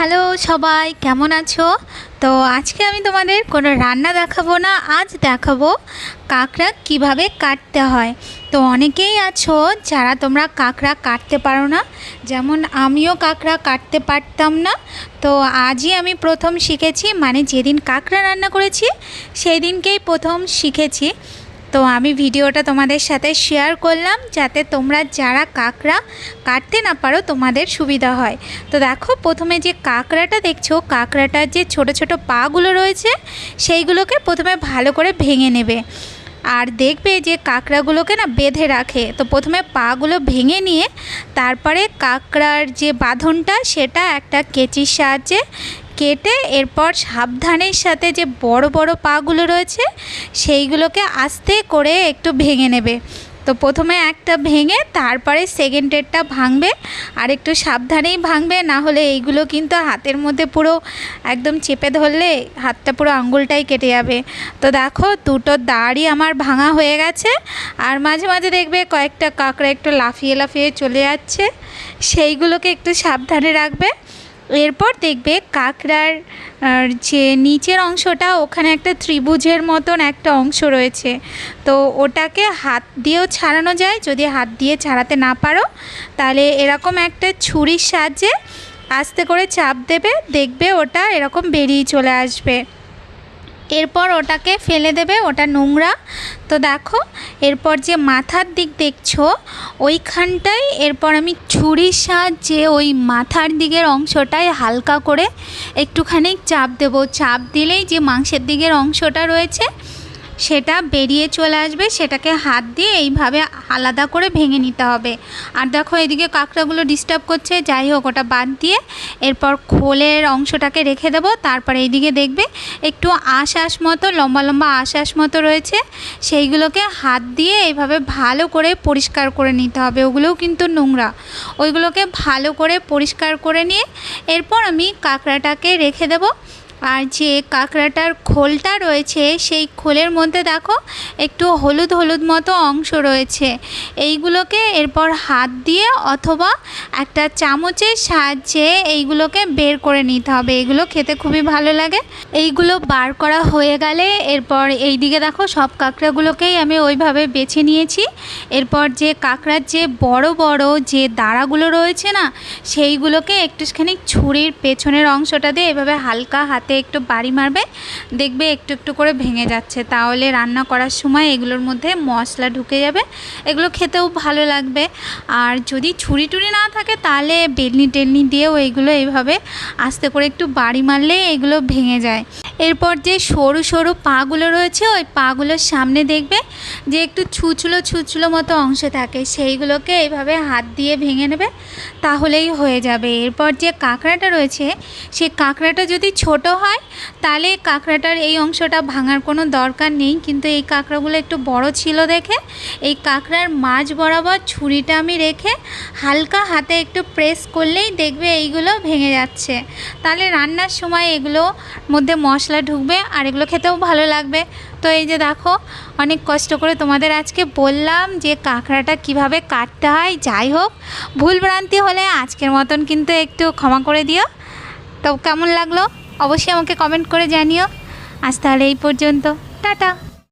Hello সবাই, কেমন আছো? তো আজকে আমি তোমাদের কোনো রান্না দেখাবো না, আজ দেখাবো কাঁকড়া কীভাবে কাটতে হয়। তো অনেকেই আছো যারা তোমরা কাঁকড়া কাটতে পারো না, যেমন আমিও কাঁকড়া কাটতে পারতাম না। তো আজই আমি প্রথম শিখেছি মানে যেদিন কাঁকড়া রান্না করেছি সেই দিনকেই প্রথম শিখেছি। তো আমি ভিডিওটা তোমাদের সাথে শেয়ার করলাম যাতে তোমরা যারা কাঁকড়া কাটতে না পারো তোমাদের সুবিধা হয়। তো দেখো প্রথমে যে কাঁকড়াটা দেখছ, কাঁকড়াটার যে ছোট ছোট পাগুলো রয়েছে, সেইগুলোকে প্রথমে ভালো করে ভেঙে নেবে। আর দেখবে যে কাঁকড়াগুলোকে না বেঁধে রাখে। তো প্রথমে পাগুলো ভেঙে নিয়ে তারপরে কাঁকড়ার যে বাঁধনটা, সেটা একটা কেচির সাহায্যে কেটে এরপর সাবধানের সাথে যে বড় বড় পাগুলো রয়েছে, সেইগুলোকে আস্তে করে একটু ভেঙে নেবে। তো প্রথমে একটা ভেঙে তারপরে সেকেন্ডেরটা ভাঙবে। আর একটু সাবধানেই ভাঙবে, না হলে এইগুলো কিন্তু হাতের মধ্যে পুরো একদম চেপে ধরলে হাতটা পুরো আঙ্গুলটাই কেটে যাবে। তো দেখো, দুটো দাড়ি আমার ভাঙা হয়ে গেছে। আর মাঝে মাঝে দেখবে কয়েকটা কাঁকড়া একটু লাফিয়ে লাফিয়ে চলে যাচ্ছে। সেইগুলোকে একটু সাবধানে রাখবে। এরপর দেখবে কাঁকড়ার যে নিচের অংশটা, ওখানে একটা ত্রিভুজের মতন একটা অংশ রয়েছে। তো ওটাকে হাত দিয়েও ছাড়ানো যায়। যদি হাত দিয়ে ছাড়াতে না পারো, তাহলে এরকম একটা ছুরির সাহায্যে আস্তে করে চাপ দেবে। দেখবে ওটা এরকম বেরিয়ে চলে আসবে। এরপর ওটাকে ফেলে দেবে, ওটা নোংরা। তো দেখো, এরপর যে মাথার দিক দেখছ ওইখানটায় এরপর আমি ছুরির সাহায্যে ওই মাথার দিকের অংশটায় হালকা করে একটুখানি চাপ দেব। চাপ দিলেই যে মাংসের দিকের অংশটা রয়েছে সেটা বেরিয়ে চলে আসবে, সেটাকে হাত দিয়ে এইভাবে আলাদা করে ভেঙে নিতে হবে। আর দেখো এদিকে কাঁকড়াগুলো ডিস্টার্ব করছে, যাই হোক ওটা বাদ দিয়ে এরপর খোলের অংশটাকে রেখে দেবো। তারপরে এইদিকে দেখবে একটু আশ আশ মতো, লম্বা লম্বা আশ আশ মতো রয়েছে, সেইগুলোকে হাত দিয়ে এইভাবে ভালো করে পরিষ্কার করে নিতে হবে। ওগুলোও কিন্তু নোংরা। ওইগুলোকে ভালো করে পরিষ্কার করে নিয়ে এরপর আমি কাঁকড়াটাকে রেখে দেবো। আর যে কাঁকড়াটার খোলটা রয়েছে, সেই খোলের মধ্যে দেখো একটু হলুদ হলুদ মতো অংশ রয়েছে। এইগুলোকে এরপর হাত দিয়ে অথবা একটা চামচের সাহায্যে এইগুলোকে বের করে নিতে হবে। এগুলো খেতে খুবই ভালো লাগে। এইগুলো বার করা হয়ে গেলে এরপর এই দিকে দেখো সব কাঁকড়াগুলোকেই আমি ওইভাবে বেছে নিয়েছি। এরপর যে কাঁকড়ার যে বড় বড় যে দাঁড়াগুলো রয়েছে না, সেইগুলোকে একটুখানি ছুরির পেছনের অংশটা দিয়ে এভাবে হালকা হাতে একটু বাড়ি মারবে, দেখবে একটু একটু করে ভেঙে যাচ্ছে। তাহলে রান্না করার সময় এগুলোর মধ্যে মশলা ঢুকে যাবে, এগুলো খেতেও ভালো লাগবে। আর যদি ছুরি টুরি না থাকে, তাহলে বেলনি টেলনি দিয়েও এইগুলো এইভাবে আস্তে করে একটু বাড়ি মারলে এগুলো ভেঙে যায়। এরপর যে সরু সরু পাগুলো রয়েছে, ওই পাগুলোর সামনে দেখবে যে একটু ছুচলো ছুচলো মতো অংশ থাকে। সেইগুলোকে এইভাবে হাত দিয়ে ভেঙে নেবে, তাহলেই হয়ে যাবে। এরপর যে কাঁকড়াটা রয়েছে, সেই কাঁকড়াটা যদি ছোট হয়, তাহলে কাঁকড়াটার এই অংশটা ভাঙার কোনো দরকার নেই। কিন্তু এই কাঁকড়াগুলো একটু বড় ছিল দেখে, এই কাঁকড়ার মাঝ বরাবর ছুরিটা আমি রেখে হালকা হাতে একটু প্রেস করলেই দেখবে এইগুলো ভেঙে যাচ্ছে। তাহলে রান্নার সময় এগুলো মধ্যে মশলা ঢুকবে আর এগুলো খেতেও ভালো লাগবে। তো এই যে দেখো, অনেক কষ্ট করে তোমাদের আজকে বললাম যে কাঁকড়াটা কীভাবে কাটতে হয়। যাই হোক ভুলভ্রান্তি হলে আজকের মতন কিন্তু একটু ক্ষমা করে দিও। তো কেমন লাগল? অবশ্যই আমাকে কমেন্ট করে জানিও। আজ তাহলে এই পর্যন্ত। টাটা।